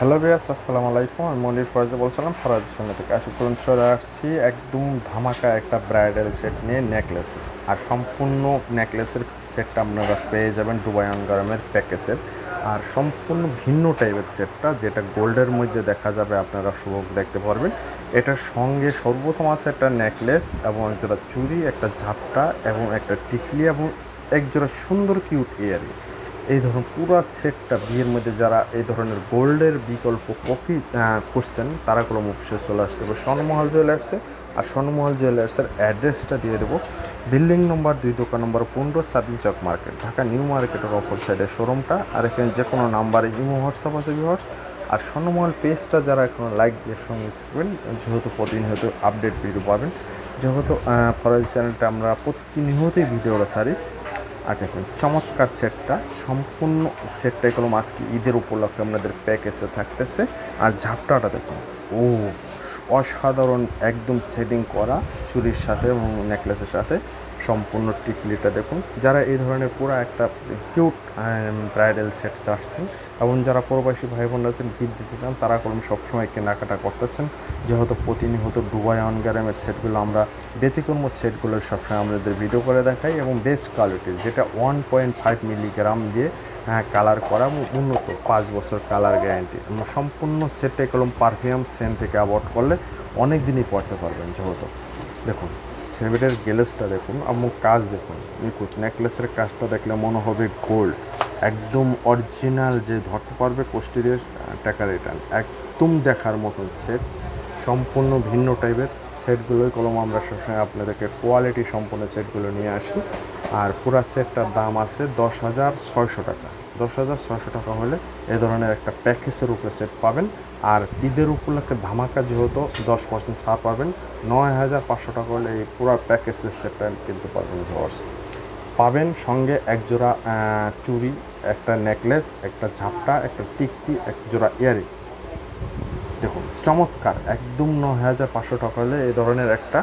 Hello বিয়াস আসসালামু আলাইকুম। আমি মনির ফরাজে বলছিলাম, ফরাজ সামনে থেকে আশা করুন চলে আসছি। একদম ধামাকা একটা ব্রাইডাল সেট নিয়ে নেকলেস আর সম্পূর্ণ নেকলেসের সেটটা আপনারা পেয়ে যাবেন দুবাই অনগরমের প্যাকেজের আর সম্পূর্ণ ভিন্ন টাইপের সেটটা, যেটা গোল্ডের মধ্যে দেখা যাবে, আপনারা শুভ দেখতে পারবেন। এটার সঙ্গে সর্বপ্রথম আছে একটা নেকলেস এবং একজোড়া চুড়ি, একটা ঝাপটা এবং একটা টিকলি এবং একজোড়া সুন্দর কিউট ইয়ারিং এই ধরুন পুরো সেটটা বিয়ের মধ্যে যারা এই ধরনের গোল্ডের বিকল্প কপি করছেন তারা কোনো অফিসে চলে আসতে হবে। স্বর্ণমহল জুয়েলার্সে আর স্বর্ণমহল জুয়েলার্সের অ্যাড্রেসটা দিয়ে দেবো। বিল্ডিং নম্বর দুই, দোকান নম্বর পনেরো চাঁদিন চক মার্কেট ঢাকা নিউ মার্কেটের অপর সাইডের শোরুমটা আর এখানে যে কোনো নাম্বারে ইমো হোয়াটসঅ্যাপ আছে ভিওয়ার্স আর স্বর্ণমহল পেজটা যারা এখন লাইক দিয়ে সঙ্গে থাকবেন, যেহেতু প্রতিনিয়ত আপডেট ভিডিও পাবেন, যেহেতু ফরাজ চ্যানেলটা আমরা প্রতিনিয়তই ভিডিওটা সারি আর দেখুন, চমৎকার সেটটা, সম্পূর্ণ সেটটাই কোনো মাস্কি ঈদের উপলক্ষে আপনাদের প্যাকেজে থাকতেছে। আর ঝাপটাটা দেখুন, ও অসাধারণ একদম সেটিং করা চুরির সাথে এবং নেকলেসের সাথে সম্পূর্ণ টিকলিটা দেখুন। যারা এই ধরনের পুরো একটা কিউট ব্রাইডাল সেট চাচ্ছেন এবং যারা প্রবাসী ভাই বোন আছেন গিফট দিতে চান, তারা কলম সবসময় কেনাকাটা করতেছেন। যেহেতু প্রতিনিয়ত ডুবাই অন গ্রামের সেটগুলো আমরা ব্যতিক্রম সেটগুলো সবসময় আমাদের ভিডিও করে দেখাই এবং বেস্ট কোয়ালিটির যেটা ওয়ান পয়েন্ট ফাইভ মিলিগ্রাম দিয়ে হ্যাঁ কালার করা উন্নত পাঁচ বছর কালার গ্যারান্টি সম্পূর্ণ সেটে কলম পারফিউম সেন থেকে অ্যাভয়েড করলে অনেক দিনই পড়তে পারবেন যেহেতু। দেখুন ছেলেটার গ্লেসটা দেখুন এবং কাজ দেখুন। নিখুঁত নেকলেসের কাজটা দেখলে মনে হবে গোল্ড একদম অরিজিনাল যে ধরতে পারবে কোষ্টি দিয়ে টাকা রিটার্ন একদম দেখার মতন সেট সম্পূর্ণ ভিন্ন টাইপের সেটগুলোই কলম আমরা সবসময় আপনাদেরকে কোয়ালিটি সম্পন্ন সেটগুলো নিয়ে আসি। আর পুরো সেটটার দাম আছে দশ হাজার ছয়শো টাকা। দশ হাজার ছয়শো টাকা হলে এ ধরনের একটা প্যাকেজের উপরে সেট পাবেন। আর ঈদের উপলক্ষে ধামাকা যেহেতু দশ পার্সেন্ট ছাড় পাবেন। নয় হাজার পাঁচশো টাকা হলে এই পুরো প্যাকেজের সেটটা কিনতে পারবেন ভিওয়ার্স পাবেন সঙ্গে এক জোড়া আহ, চুড়ি একটা নেকলেস একটা ঝাপটা একটা টিকটি এক জোড়া ইয়ারিং চমৎকার, একদম ন হাজার পাঁচশো টাকা হলে এই ধরনের একটা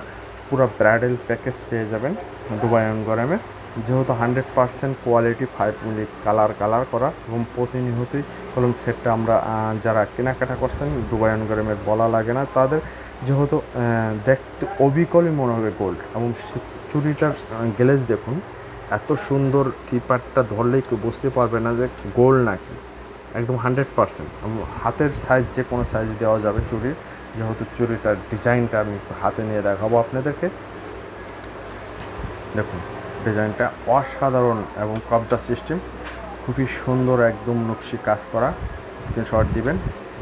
পুরো ব্রাইডাল প্যাকেজ পেয়ে যাবেন দুবাই গরমের যেহেতু hundred percent quality five minute colour colour করা এবং প্রতিনিয়তই কলম সেটটা আমরা যারা কেনাকাটা করছেন, দুবাই গরমের বলা লাগে না। তাদের যেহেতু দেখতে অবিকলই মনে হবে গোল্ড এবং চুরিটার গ্লেজ দেখুন, এত সুন্দর কিপারটা ধরলেই কেউ বুঝতে পারবে না যে গোল্ড নাকি। একদম হান্ড্রেড পারসেন্ট। হাতের সাইজ যে কোনো সাইজ দেওয়া যাবে চুরির যেহেতু চুরিটার ডিজাইনটা আমি হাতে নিয়ে দেখাবো আপনাদেরকে। দেখুন, ডিজাইনটা অসাধারণ এবং কবজা সিস্টেম। খুবই সুন্দর একদম নকশি কাজ করা। স্ক্রিনশট দিবেন,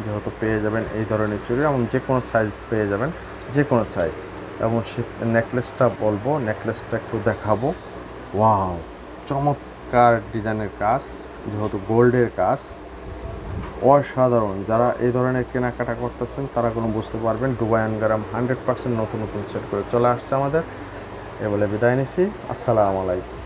যেহেতু পেয়ে যাবেন এই ধরনের চুড়ি এবং যে কোনো সাইজ পেয়ে যাবেন, যে কোনো সাইজ। এবং সে নেকলেসটা বলব, নেকলেসটা একটু দেখাবো। ওয়াও, চমৎকার ডিজাইনের কাজ, যেহেতু গোল্ডের কাজ। অসাধারণ। যারা এই ধরনের কেনাকাটা করতেছেন, তারা কোনো বুঝতে পারবেন ডুবাই গ্রাম হান্ড্রেড পার্সেন্ট নতুন নতুন সেট করে চলে আসছে আমাদের। এ বলে বিদায় নিছি। আসসালামু আলাইকুম।